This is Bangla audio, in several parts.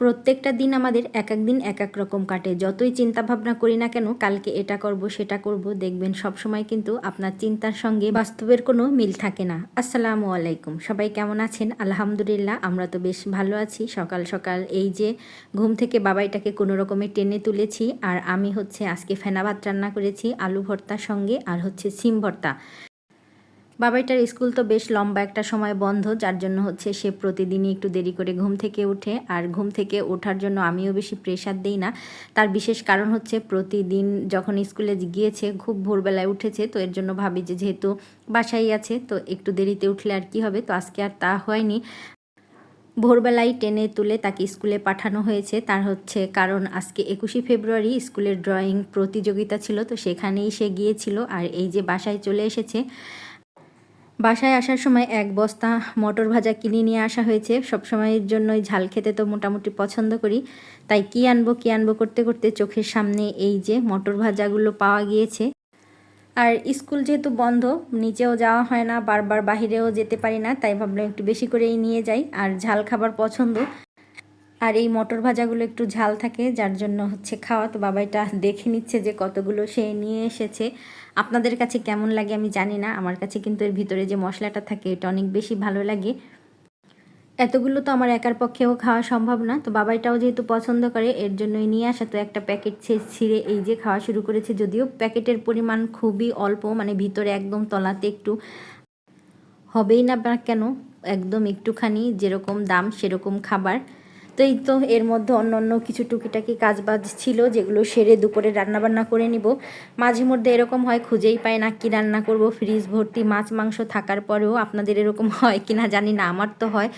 প্রত্যেকটা দিন আমাদের এক এক দিন এক এক রকম কাটে। যতই চিন্তা ভাবনা করি না কেন, কালকে এটা করব, সেটা করব, দেখবেন সব সময় কিন্তু আপনার চিন্তার সঙ্গে বাস্তবের কোনো মিল থাকে না। আসসালামু আলাইকুম। সবাই কেমন আছেন? আলহামদুলিল্লাহ, আমরা তো বেশ ভালো আছি। সকাল সকাল এই যে ঘুম থেকে বাবাইটাকে কোনো রকমে টেনে তুলেছি, আর আমি হচ্ছে আজকে ফেনা ভাত রান্না করেছি, আলু ভর্তার সঙ্গে, আর হচ্ছে সিম ভর্তা। বাবাইটার স্কুল তো বেশ লম্বা একটা সময় বন্ধ, যার জন্য হচ্ছে সে প্রতিদিনই একটু দেরি করে ঘুম থেকে উঠে আর ঘুম থেকে ওঠার জন্য আমিও বেশি প্রেশার দিই না। তার বিশেষ কারণ হচ্ছে প্রতিদিন যখন স্কুলে গিয়েছে, খুব ভোরবেলায় উঠেছে, তো এর জন্য ভাবি যে যেহেতু বাসাই আছে, তো একটু দেরিতে উঠলে আর কি হবে? তো আজকে আর তা হয়নি। ভোরবেলায় টেনে তুলে তাকে স্কুলে পাঠানো হয়েছে। তার হচ্ছে কারণ আজকে একুশে ফেব্রুয়ারি, স্কুলের ড্রয়িং প্রতিযোগিতা ছিল, তো সেখানেই সে গিয়েছিল। আর এই যে বাসায় চলে এসেছে বাসায় আসার সময় এক বস্তা মটর ভাজা কিনে নিয়ে আসা হয়েছে। সব সময়ের জন্যই ঝাল খেতে তো মোটামুটি পছন্দ করি। তাই কি আনব কি আনব করতে করতে চোখের সামনে এই যে মটর ভাজাগুলো পাওয়া গিয়েছে। আর স্কুল যেহেতু বন্ধ, নিচেও যাওয়া হয় না, বারবার বাহিরেও যেতে পারি না, তাই ভাবলাম একটু বেশি করেই নিয়ে যাই। আর ঝাল খাবার পছন্দ। আর এই মটর ভাজাগুলো একটু ঝাল থাকে, যার জন্য হচ্ছে খাওয়া। তো বাবাইটা দেখে নিচ্ছে যে কতগুলো সে নিয়ে এসেছে। আপনাদের কাছে কেমন লাগে আমি জানি না, আমার কাছে কিন্তু এর ভিতরে যে মশলাটা থাকে এটা অনেক বেশি ভালো লাগে। এতগুলো তো আমার একার পক্ষেও খাওয়া সম্ভব না। তো বাবাইটাও যেহেতু পছন্দ করে, এর জন্যই নিয়ে আসা। তো একটা প্যাকেট ছিঁড়ে এই যে খাওয়া শুরু করেছে, যদিও প্যাকেটের পরিমাণ খুবই অল্প মানে ভিতরে একদম তলাতে একটু হবেই না কেন, একদম একটুখানি যেরকম দাম সেরকম খাবার। তো এই তো এর মধ্যে অন্য অন্য কিছু টুকিটাকি কাজবাজ ছিল যেগুলো সেরে দুপুরে রান্নাবান্না করে নিব। মাঝে মধ্যে এরকম হয়, খুঁজেই পায় না কি রান্না করব। ফ্রিজ ভর্তি মাছ মাংস থাকার পরেও আপনাদের এরকম হয় কি না জানি না, আমার তো হয়।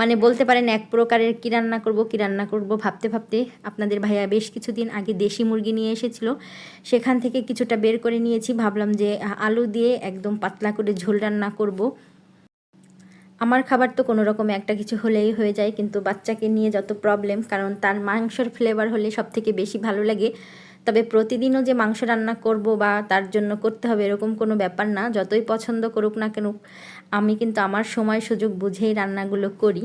মানে বলতে পারেন এক প্রকারের কি রান্না করব, কি রান্না করব ভাবতে ভাবতে আপনাদের ভাইয়া বেশ কিছুদিন আগে দেশি মুরগি নিয়ে এসেছিল। সেখান থেকে কিছুটা বের করে নিয়েছি। ভাবলাম যে আলু দিয়ে একদম পাতলা করে ঝোল রান্না করব। আমার খাবার তো কোনো রকম একটা কিছু হলেই হয়ে যায়, কিন্তু বাচ্চাকে নিয়ে যত প্রবলেম কারণ তার মাংসর ফ্লেভার হলে সব থেকে বেশি ভালো লাগে। তবে প্রতিদিনও যে মাংস রান্না করব বা তার জন্য করতে হবে এরকম কোনো ব্যাপার না, যতই পছন্দ করুক না কেন, আমি কিন্তু আমার সময় সুযোগ বুঝেই রান্নাগুলো করি।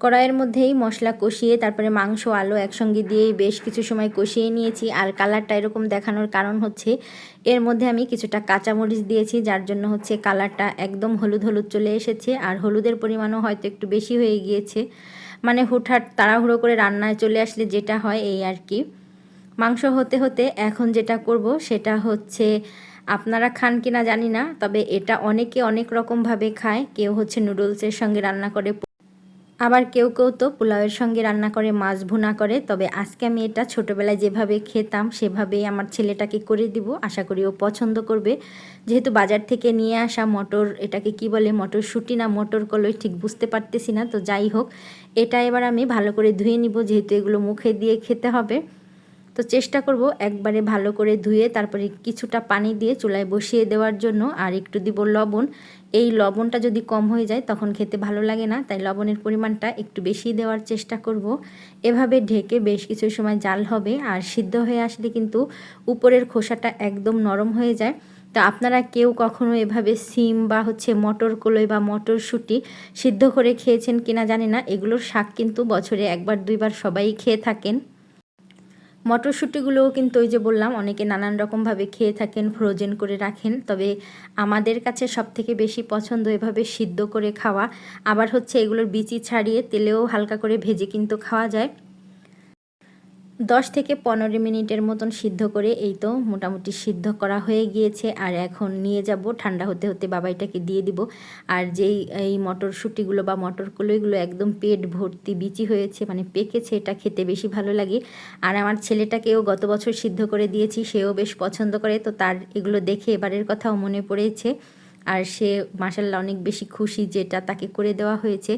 কড়াইয়ের মধ্যেই মশলা কষিয়ে, তারপরে মাংস, আলু একসঙ্গে দিয়েই বেশ কিছু সময় কষিয়ে নিয়েছি। আর কালারটা এরকম দেখানোর কারণ হচ্ছে, এর মধ্যে আমি কিছুটা কাঁচামরিচ দিয়েছি, যার জন্য হচ্ছে কালারটা একদম হলুদ হলুদ চলে এসেছে। আর হলুদের পরিমাণও হয়তো একটু বেশি হয়ে গিয়েছে। মানে হুটহাট তাড়াহুড়ো করে রান্নায় চলে আসলে যেটা হয় এই আর কি। মাংস হতে হতে এখন যেটা করব, সেটা হচ্ছে, আপনারা খান কিনা জানি না, তবে এটা অনেকে অনেক রকমভাবে খায়। কেউ হচ্ছে নুডলসের সঙ্গে রান্না করে আবার কেউ কেউ তো পোলাওয়ের সঙ্গে রান্না করে, মাছ ভুনা করে, তবে আজকে আমি এটা ছোটোবেলায় যেভাবে খেতাম, সেভাবেই আমার ছেলেটাকে করে দিব। আশা করি ও পছন্দ করবে। যেহেতু বাজার থেকে নিয়ে আসা মটর, এটাকে কি বলে, মটর শুটি না, মটর কলই ঠিক বুঝতে পারতেছি না, তো যাই হোক, এটা এবার আমি ভালো করে ধুয়ে নিব, যেহেতু এগুলো মুখে দিয়ে খেতে হবে। তো চেষ্টা করব একবারে ভালো করে ধুয়ে তারপরে কিছুটা পানি দিয়ে চুলায় বসিয়ে দেওয়ার জন্য আর একটু দিব লবণ। এই লবণটা যদি কম হয়ে যায় তখন খেতে ভালো লাগে না, তাই লবণের পরিমাণটা একটু বেশি দেওয়ার চেষ্টা করব। এভাবে ঢেকে বেশ কিছু সময় জাল হবে আর সিদ্ধ হয়ে আসলে কিন্তু উপরের খোসাটা একদম নরম হয়ে যায়। তো আপনারা কেউ কখনো এভাবে সিম বা হচ্ছে মটর কলই বা মটরশুঁটি সিদ্ধ করে খেয়েছেন কিনা জানি না, এগুলোর শাক কিন্তু বছরে একবার দুইবার সবাই খেয়ে থাকেন। মটরশুঁটিগুলোও কিন্তু ওই যে বললাম, অনেকে নানান রকমভাবে খেয়ে থাকেন, ফ্রোজেন করে রাখেন। তবে আমাদের কাছে সব থেকে বেশি পছন্দ এভাবে সিদ্ধ করে খাওয়া। আবার হচ্ছে এগুলোর বিচি ছাড়িয়ে তেলেও হালকা করে ভেজে কিন্তু খাওয়া যায়। দশ থেকে পনেরো মিনিটের মতন সিদ্ধ করে এই তো মোটামুটি সিদ্ধ করা হয়ে গিয়েছে। আর এখন নিয়ে যাব, ঠান্ডা হতে হতে বাবাইটাকে দিয়ে দিব। আর যেই, এই মটরশুঁটিগুলো বা মটর কলইগুলো একদম পেট ভর্তি বিচি হয়েছে মানে পেকেছে, এটা খেতে বেশি ভালো লাগে। আর আমার ছেলেটাকেও গত বছর সিদ্ধ করে দিয়েছি, সেও বেশ পছন্দ করে, তো তার এগুলো দেখে এবারের কথাও মনে পড়েছে। আর সে মাসাল্লাহ অনেক বেশি খুশি যেটা তাকে করে দেওয়া হয়েছে।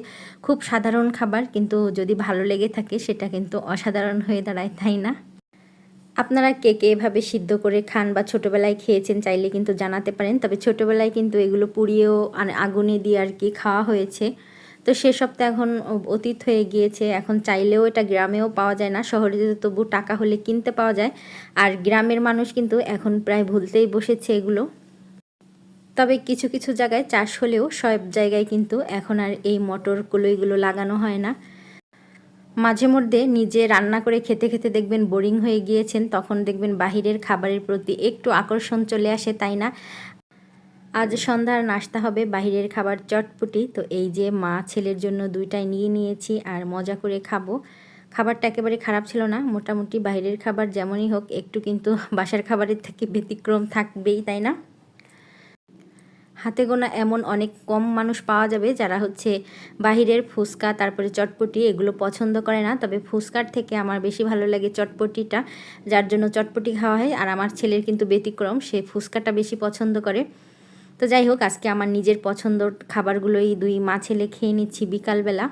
খুব সাধারণ খাবার, কিন্তু যদি ভালো লেগে থাকে সেটা কিন্তু অসাধারণ হয়ে দাঁড়ায়, তাই না? আপনারা কে কে এভাবে সিদ্ধ করে খান বা ছোটোবেলায় খেয়েছেন চাইলে কিন্তু জানাতে পারেন, তবে ছোটোবেলায় কিন্তু এগুলো পুড়িয়েও আগুনে দিয়ে আর কি খাওয়া হয়েছে। তো সেসব তো এখন অতীত হয়ে গিয়েছে, এখন চাইলেও এটা গ্রামেও পাওয়া যায় না, শহরে তবু টাকা হলে কিনতে পাওয়া যায়। আর গ্রামের মানুষ কিন্তু এখন প্রায় ভুলতেই বসেছে এগুলো। তবে কিছু কিছু জায়গায় চাষ হলেও সব জায়গায় কিন্তু এখন আর এই মটর কলইগুলো লাগানো হয় না। মাঝে মধ্যে নিজে রান্না করে খেতে খেতে দেখবেন বোরিং হয়ে গিয়েছেন, তখন দেখবেন বাহিরের খাবারের প্রতি একটু আকর্ষণ চলে আসে, তাই না? আজ সন্ধ্যার নাস্তা হবে বাহিরের খাবার চটপটি। তো এই যে মা ছেলের জন্য দুইটাই নিয়ে নিয়েছি আর মজা করে খাব। খাবারটা একেবারে খারাপ ছিল না, মোটামুটি বাইরের খাবার যেমনই হোক, একটু কিন্তু বাসার খাবারের থেকে ব্যতিক্রম থাকবেই, তাই না? হাতে গোনা এমন অনেক কম মানুষ পাওয়া যাবে যারা হচ্ছে বাহিরের ফুচকা, তারপরে চটপটি এগুলো পছন্দ করে না। তবে ফুচকার থেকে আমার বেশি ভালো লাগে চটপটিটা, যার জন্য চটপটি খাওয়া হয়। আর আমার ছেলের কিন্তু ব্যতিক্রম, সে ফুচকাটা বেশি পছন্দ করে। তো যাই হোক, আজকে আমার নিজের পছন্দর খাবারগুলোই দুই মা ছেলে খেয়ে নিচ্ছি বিকালবেলা।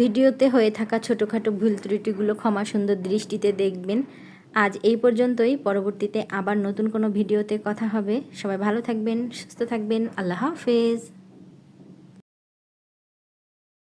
ভিডিওতে হয়ে থাকা ছোটোখাটো ভুল ত্রুটিগুলো ক্ষমা সুন্দর দৃষ্টিতে দেখবেন। আজ এই পর্যন্তই। পরবর্তীতে আবার নতুন কোনো ভিডিওতে কথা হবে। সবাই ভালো থাকবেন, সুস্থ থাকবেন। আল্লাহ হাফেজ।